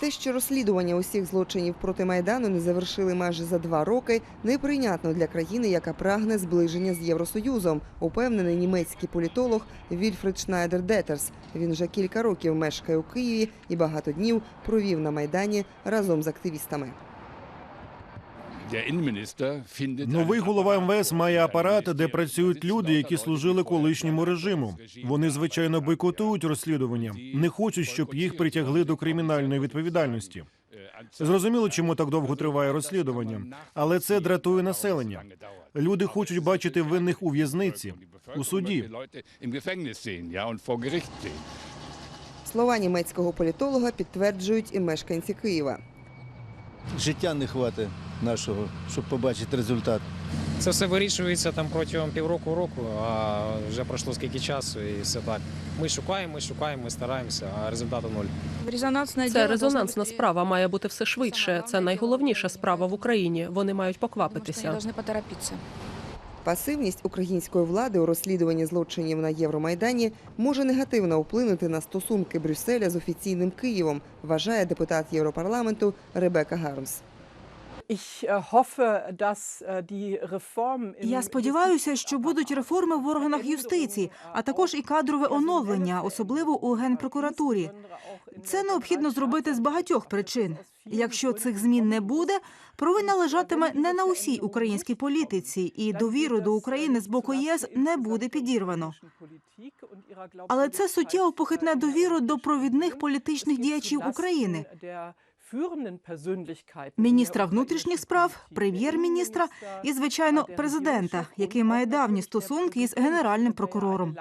Те, що розслідування усіх злочинів проти майдану не завершили майже за два роки, неприйнятно для країни, яка прагне зближення з Євросоюзом, упевнений німецький політолог Вільфред Шнайдер Детерс. Він вже кілька років мешкає у Києві і багато днів провів на майдані разом з активістами. Новий голова МВС має апарат, де працюють люди, які служили колишньому режиму. Вони звичайно бойкотують розслідування, не хочуть, щоб їх притягли до кримінальної відповідальності. Зрозуміло, чому так довго триває розслідування, але це дратує населення. Люди хочуть бачити винних у в'язниці, у суді. Слова німецького політолога підтверджують і мешканці Києва. Життя не хватить нашого, щоб побачити результат. Це все вирішується там протягом півроку року, а вже пройшло скільки часу, і все так. Ми шукаємо, ми шукаємо, ми стараємося, а результату нуль. Це резонансна справа має бути все швидше. Це найголовніша справа в Україні. Вони мають поквапитися. Пасивність української влади у розслідуванні злочинів на Євромайдані може негативно вплинути на стосунки Брюсселя з офіційним Києвом, вважає депутат Європарламенту Ребека Гармс. Я сподіваюся, що будуть реформи в органах юстиції, а також і кадрове оновлення, особливо у генпрокуратурі. Це необхідно зробити з багатьох причин. Якщо цих змін не буде, провина лежатиме не на усій українській політиці, і довіру до України з боку ЄС не буде підірвано. Але це суттєво похитне довіру до провідних політичних діячів України. Міністра внутрішніх справ, прем'єр-міністра і, звичайно, президента, який має давні стосунки із генеральним прокурором.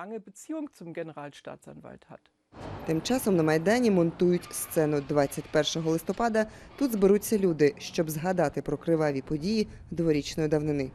Тим часом на майдані монтують сцену 21 листопада. Тут зберуться люди, щоб згадати про криваві події дворічної давнини.